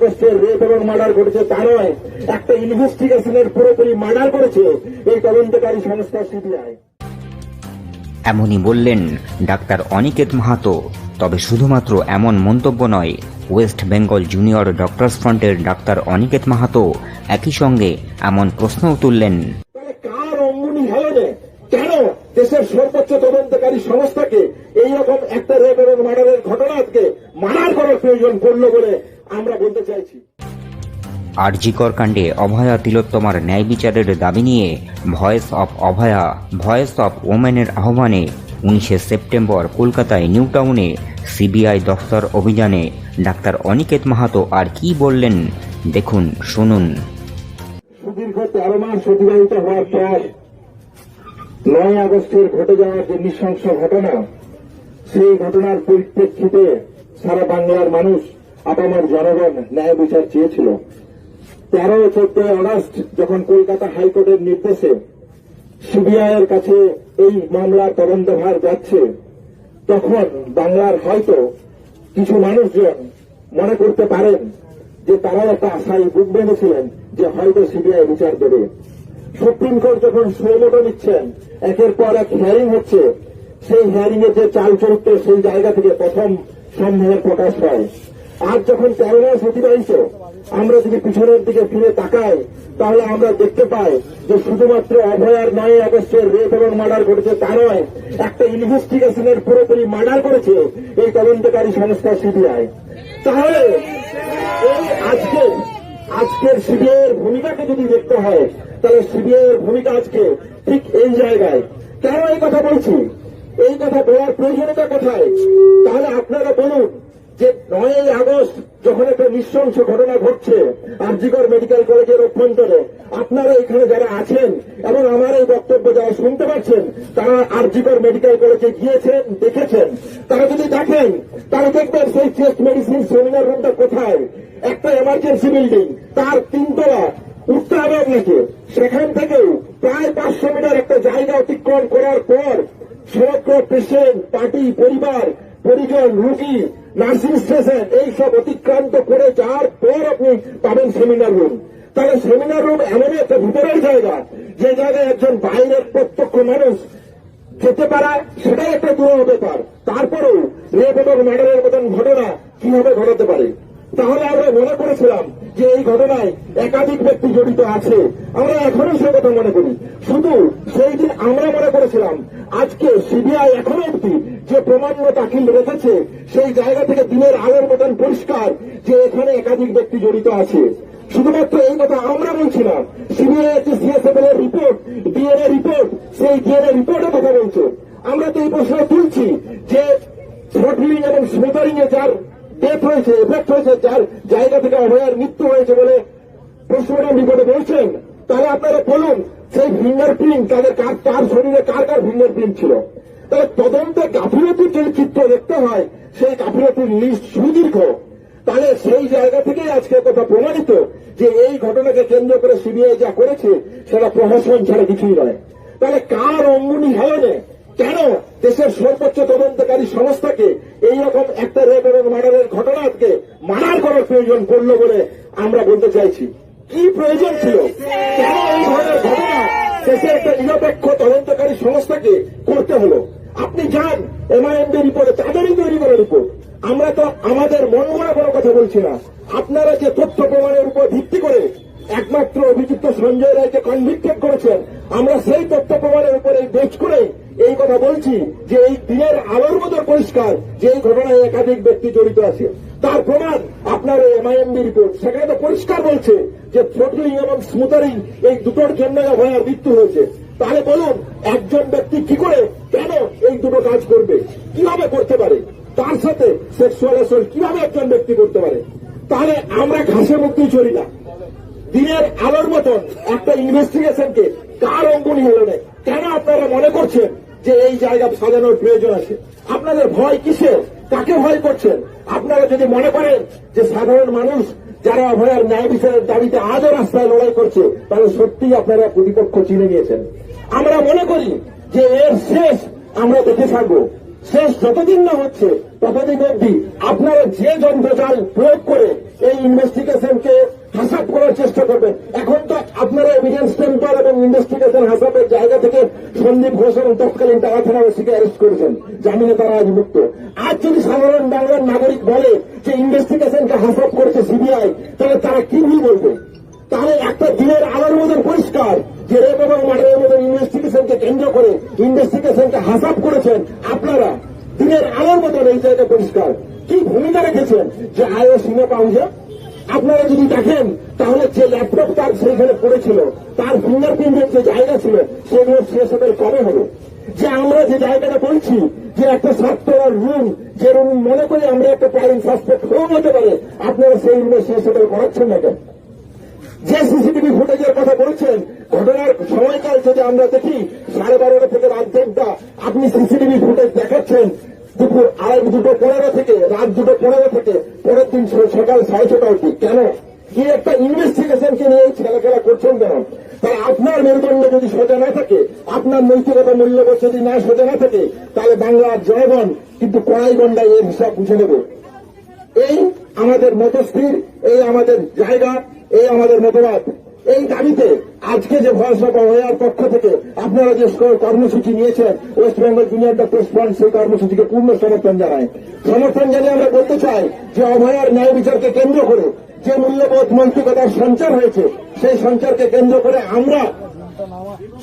আগস্টের রেপ এবং মার্ডার ঘটেছে তা নয় একটা ইনভেস্টিগেশনের পুরোপুরি মার্ডার করেছে এই তদন্তকারী সংস্থা সিবিআই এমনই বললেন ডাক্তার অনিকেত মাহাতো তবে শুধুমাত্র এমন মন্তব্য নয় ওয়েস্ট বেঙ্গল জুনিয়র ডক্টরস ফ্রন্টের ডাক্তার অনিকেত মাহাতো একই সঙ্গে এমন প্রশ্নও তুললেন। কার অঙ্গুনি হেলনে? কেন দেশের সর্বোচ্চ তদন্তকারী সংস্থাকে এইরকম একটা রেপ এবং মার্ডারের ঘটনাকে মার্ডার করার প্রয়োজন পড়ল বলে আমরা বলতে চাইছি। আরজিকর কাণ্ডে অভয়া তিলোত্তমার ন্যায় বিচারের দাবি নিয়ে voice of Abhaya voice of ওমেনের আহ্বানে উনিশে সেপ্টেম্বর কলকাতায় নিউ টাউনে সিবিআই দফতর অভিযানে ডাক্তার অনিকেত মাহাতো আর কি বললেন দেখুন শুনুন। সুদীর্ঘ তেরো মাস অতিবাহিত হওয়ার পর নয় আগস্টের ঘটে যাওয়ার যে নৃশংস ঘটনা সেই ঘটনার পরিপ্রেক্ষিতে সারা বাংলার মানুষ আপামার জনগণ ন্যায় বিচার চেয়েছিল। তেরো চোদ্দই আগস্ট যখন কলকাতা হাইকোর্টের নির্দেশে সিবিআই এর কাছে এই মামলার তদন্তভার যাচ্ছে, তখন বাংলার হয়তো কিছু মানুষজন মনে করতে পারেন যে তারাও একটা আশায় বুক বেঁধেছিলেন যে হয়তো সিবিআই বিচার দেবে। সুপ্রিম কোর্ট যখন সৈমটো নিচ্ছেন, একের পর এক হিয়ারিং হচ্ছে, সেই হিয়ারিং এর যে চাল চরিত্র সেই জায়গা থেকে প্রথম সন্দেহের প্রকাশ পায় আজ যখন মাস অতিবাহিত আমরা যদি পিছনের দিকে ফিরে তাকাই, তাহলে আমরা দেখতে পাই যে শুধুমাত্র অভয়ার নয় আগস্টের রেপ এবং মার্ডার ঘটেছে তা নয়, একটা ইনভেস্টিগেশনের পুরোপুরি মার্ডার করেছে এই তদন্তকারী সংস্থা সিবিআই তাহলে, এই আজকের আজকের সিবিআই এর ভূমিকাকে যদি দেখতে হয়, তাহলে সিবিআই এর ভূমিকা আজকে ঠিক এই জায়গায়। কেন এই কথা বলছি? এই কথা বলার প্রয়োজনীয়তা কোথায়? তাহলে আপনারা বলুন যে নয়ই আগস্ট যখন একটা নৃশংস ঘটনা ঘটছে, আরজিকর মেডিকেল কলেজের অভ্যন্তরে, আপনারা এখানে যারা আছেন এবং আমার এই বক্তব্য যারা শুনতে পাচ্ছেন, তারা আরজিকর মেডিকেল কলেজে গিয়েছেন, দেখেছেন। তারা যদি দেখেন তারা দেখবেন সেই চেস্ট মেডিসিন সেমিনার রুমটা কোথায়? একটা এমার্জেন্সি বিল্ডিং তার তিনতলা, উঠতে হবে আপনাকে। সেখান থেকেও প্রায় পাঁচশো মিটার একটা জায়গা অতিক্রম করার পর, সমগ্র পেশেন্ট পার্টি, পরিবার, পরিজন, রুগী নার্সিং স্টেশন এইসব অতিক্রান্ত করে যাওয়ার পর আপনি পাবেন সেমিনার রুম। তাহলে সেমিনার রুম এমন একটা ভিতরের জায়গা, যে জায়গায় একজন বাইরের প্রত্যক্ষ মানুষ যেতে পারা, সেটাই একটা দুরূহ ব্যাপার। তারপরেও রেপ এবং ম্যাডারের মতন ঘটনা কীভাবে ঘটাতে পারে? তাহলে আমরা মনে করেছিলাম যে এই ঘটনায় একাধিক ব্যক্তি জড়িত আছে। আমরা এখনও সে কথা মনে করি। শুধু সেই দিন আমরা মনে করেছিলাম, আজকে সিবিআই এখনও অব্দি যে প্রমাণ্য দাখিল রেখেছে, সেই জায়গা থেকে দিনের আলোর মতন পরিষ্কার যে এখানে একাধিক ব্যক্তি জড়িত আছে। শুধুমাত্র এই কথা আমরা বলছি না, সিবিআই যে সিএসএফএল এর রিপোর্ট ডিএনএ রিপোর্ট সেই ডিএনএ রিপোর্টের কথা বলছে। আমরা তো এই প্রশ্ন তুলছি যে থ্রটলিং এবং স্মোটারিং এ যার ডেথ হয়েছে এফেক্ট হয়েছে যার জায়গা থেকে অভয়ার মৃত্যু হয়েছে বলে পোস্টমর্টম রিপোর্টে বলছেন তাহলে আপনারা বলুন, সেই ফিঙ্গারপ্রিন্ট তাদের কার কার শরীরে কার কার ফিঙ্গারপ্রিন্ট ছিল? তাহলে তদন্তে গাফিলতির যদি চিত্র দেখতে হয়, সেই গাফিলতির লিস্ট সুদীর্ঘ। তাহলে সেই জায়গা থেকেই আজকে কথা প্রমাণিত যে এই ঘটনাকে কেন্দ্র করে সিবিআই যা করেছে, সেটা প্রহসন ছাড়া কিছুই নয়। তাহলে কার অঙ্গুনি হেলনে কেন দেশের সর্বোচ্চ তদন্তকারী সংস্থাকে এইরকম একটা রেপ এবং মার্ডারের ঘটনাকে মার্ডার করার প্রয়োজন পড়ল বলে আমরা বলতে চাইছি? কি প্রয়োজন ছিল? কেন এই ধরনের ঘটনা দেশের একটা নিরপেক্ষ তদন্তকারী সংস্থাকে করতে হলো? আপনি যান, এমআইএমডি রিপোর্টে তাদেরই তৈরি করা রিপোর্ট। আমরা তো আমাদের মন মনে কোনো কথা বলছি না। আপনারা যে তথ্য প্রমাণের উপর ভিত্তি করে একমাত্র অভিযুক্ত সঞ্জয় রায়কে কনভিক্টেড করেছেন, আমরা সেই তথ্য প্রমাণের উপরে বেচ করে এই কথা বলছি যে এই দিনের আলোর মতো পরিষ্কার যে এই ঘটনায় একাধিক ব্যক্তি জড়িত আছে। তার প্রমাণ আপনার এমআইএমডি রিপোর্ট সেখানে তো পরিষ্কার বলছে যে থ্রটলিং এবং স্মুথারিং এই দুটোর জন্য ভয়ার মৃত্যু হয়েছে। তাহলে বলুন, একজন ব্যক্তি কি করে কেন এই দুটো কাজ করবে? কীভাবে করতে পারে? তার সাথে সেক্সুয়াল অ্যাসল্ট কীভাবে একজন ব্যক্তি করতে পারে? তাহলে আমরা ঘাসে মুক্তি চলি না। দিনের আলোর মতন একটা ইনভেস্টিগেশনকে কার অঙ্গুলি হলো না? কেন আপনারা মনে করছেন যে এই জায়গা সাজানোর প্রয়োজন আছে? আপনাদের ভয় কিসের? কাকে ভয় করছেন? আপনারা যদি মনে করেন যে সাধারণ মানুষ যারা অভয়ার ন্যায় বিচারের দাবিতে আজও রাস্তায় লড়াই করছে, তাহলে সত্যিই আপনারা প্রতিপক্ষ চিনে নিয়েছেন। আমরা মনে করি যে এর শেষ আমরা দেখে থাকব। শেষ যতদিন না হচ্ছে, ততদিন অব্দি আপনারা যে যন্ত্রজাল প্রয়োগ করে এই ইনভেস্টিগেশনকে হাসাব করার চেষ্টা করবেন এখন তো আপনারা এভিডেন্স টেম্পার এবং ইনভেস্টিগেশন হাসাবের জায়গা থেকে সন্দীপ ঘোষ এবং তৎকালীন টাকা থানা ওসিকে অ্যারেস্ট করেছেন। জামিনে তারা আজ মুক্ত। আজ যদি সাধারণ বাংলার নাগরিক বলে যে ইনভেস্টিগেশনকে হাসাব করেছে সিবিআই তাহলে তারা কি ভুল বলবে? তাহলে একটা দিনের আলোর মতন পরিষ্কার যে রেপ এবং মার্ডারের মতন ইনভেস্টিগেশনকে কেন্দ্র করে ইনভেস্টিগেশনকে হাসাব করেছেন আপনারা। দিনের আলোর মতন এই জায়গা পরিষ্কার। কি ভূমিকা রেখেছেন? যে আয়ো সিনে পাউজা আপনারা যদি দেখেন, তাহলে যে ল্যাপটপ তার সেইখানে পড়েছিল, তার ফিঙ্গারপ্রিন্টের যে জায়গা ছিল, সেগুলো শেষ হতে কবে হবে? যে আমরা যে জায়গাটা বলছি, যে একটা সাততলার রুম যে রুম মনে করি আমরা একটা প্রাইম সাসপেক্ট হয়েও হতে পারে, আপনারা সেই রুমে শেষ হতে করাচ্ছেন না কেন? যে সিসিটিভি ফুটেজের কথা বলছেন, ঘটনার সময়কাল যদি আমরা দেখি, সাড়ে বারোটা থেকে রাত দেড়টা, আপনি সিসিটিভি ফুটেজ দেখাচ্ছেন দুপুর আড়াই দুটো পনেরো থেকে, রাত দুটো পনেরো থেকে, পরের দিন সকাল সাড়ে ছটা অব্দি কেন? কি একটা ইনভেস্টিগেশনকে নিয়ে এই ছেলেখেলা করছেন কেন? তাহলে আপনার মেরুদণ্ড যদি সোজা না থাকে, আপনার নৈতিকতা মূল্যবোধ যদি না সোজা না থাকে, তাহলে বাংলার জনগণ কিন্তু কড়াই গন্ডায় এর হিসাব বুঝে নেবে। এই আমাদের মতস্থির, এই আমাদের জায়গা, এই আমাদের মতবাদ। এই দাবিতে আজকে যে ভয়সভা হওয়ার পক্ষ থেকে আপনারা যে কর্মসূচি নিয়েছেন west Bengal junior doctor front সেই কর্মসূচিকে পূর্ণ সমর্থন জানায়। সমর্থন জানিয়ে আমরা বলতে চাই যে অভয়ার ন্যায় বিচারকে কেন্দ্র করে যে মূল্যবোধ নৈতিকতার সঞ্চার হয়েছে, সেই সঞ্চারকে কেন্দ্র করে আমরা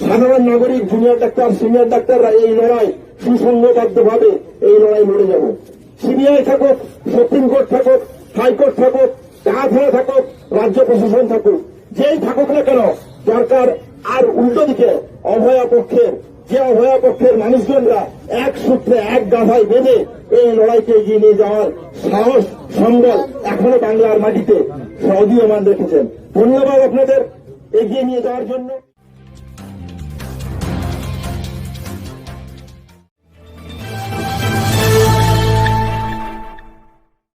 সাধারণ নাগরিক জুনিয়র ডাক্তার সিনিয়র ডাক্তাররা এই লড়াই সুসংঘবদ্ধভাবে এই লড়াই লড়ে যাব। সিবিআই থাকুক, সুপ্রিম কোর্ট থাকুক, হাইকোর্ট থাকুক টাকা থাকুক, রাজ্য প্রশাসন থাকুক, যেই থাকুক না কেন সরকার আর উল্টো দিকে অভয়া পক্ষের, যে অভয়া পক্ষের মানুষজনরা এক সূত্রে, এক গাধায় বেঁধে এই লড়াইকে এগিয়ে নিয়ে যাওয়ার সাহস, সম্বল এখনও বাংলার মাটিতে সদীয়মান রেখেছেন। ধন্যবাদ আপনাদের এগিয়ে নিয়ে যাওয়ার জন্য।